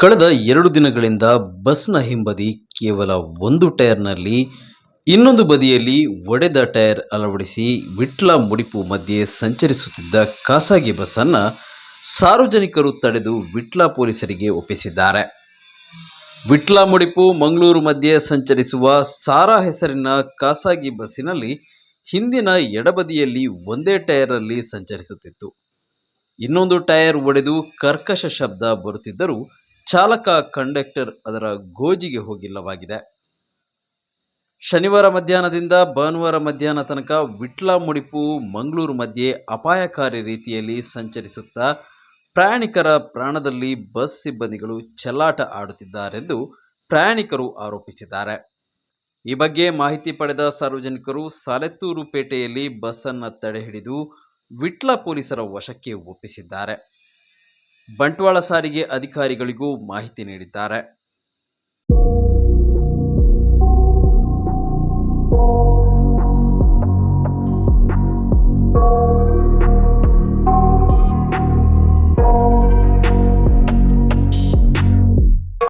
ಕಳೆದ ಎರಡು ದಿನಗಳಿಂದ ಬಸ್ನ ಹಿಂಬದಿ ಕೇವಲ ಒಂದು ಟೈರ್ನಲ್ಲಿ ಇನ್ನೊಂದು ಬದಿಯಲ್ಲಿ ಒಡೆದ ಟೈರ್ ಅಳವಡಿಸಿ ವಿಟ್ಲ ಮುಡಿಪು ಮಧ್ಯೆ ಸಂಚರಿಸುತ್ತಿದ್ದ ಖಾಸಗಿ ಬಸ್ಸನ್ನು ಸಾರ್ವಜನಿಕರು ತಡೆದು ವಿಟ್ಲ ಪೊಲೀಸರಿಗೆ ಒಪ್ಪಿಸಿದ್ದಾರೆ. ವಿಟ್ಲ ಮುಡಿಪು ಮಂಗಳೂರು ಮಧ್ಯೆ ಸಂಚರಿಸುವ ಸಾರಾ ಹೆಸರಿನ ಖಾಸಗಿ ಬಸ್ಸಿನಲ್ಲಿ ಹಿಂದಿನ ಎಡಬದಿಯಲ್ಲಿ ಒಂದೇ ಟೈರಲ್ಲಿ ಸಂಚರಿಸುತ್ತಿತ್ತು. ಇನ್ನೊಂದು ಟೈರ್ ಒಡೆದು ಕರ್ಕಶ ಶಬ್ದ ಬರುತ್ತಿದ್ದರೂ ಚಾಲಕ ಕಂಡಕ್ಟರ್ ಅದರ ಗೋಜಿಗೆ ಹೋಗಿಲ್ಲವಾಗಿದೆ. ಶನಿವಾರ ಮಧ್ಯಾಹ್ನದಿಂದ ಭಾನುವಾರ ಮಧ್ಯಾಹ್ನ ತನಕ ವಿಟ್ಲ ಮುಡಿಪು ಮಂಗಳೂರು ಮಧ್ಯೆ ಅಪಾಯಕಾರಿ ರೀತಿಯಲ್ಲಿ ಸಂಚರಿಸುತ್ತಾ ಪ್ರಯಾಣಿಕರ ಪ್ರಾಣದಲ್ಲಿ ಬಸ್ ಸಿಬ್ಬಂದಿಗಳು ಚೆಲ್ಲಾಟ ಆಡುತ್ತಿದ್ದಾರೆಂದು ಪ್ರಯಾಣಿಕರು ಆರೋಪಿಸಿದ್ದಾರೆ. ಈ ಬಗ್ಗೆ ಮಾಹಿತಿ ಪಡೆದ ಸಾರ್ವಜನಿಕರು ಸಾಲೆತ್ತೂರು ಪೇಟೆಯಲ್ಲಿ ಬಸ್ಸನ್ನು ತಡೆಹಿಡಿದು ವಿಟ್ಲ ಪೊಲೀಸರ ವಶಕ್ಕೆ ಒಪ್ಪಿಸಿದ್ದಾರೆ. ಬಂಟ್ವಾಳ ಸಾರಿಗೆ ಅಧಿಕಾರಿಗಳಿಗೂ ಮಾಹಿತಿ ನೀಡಿದ್ದಾರೆ.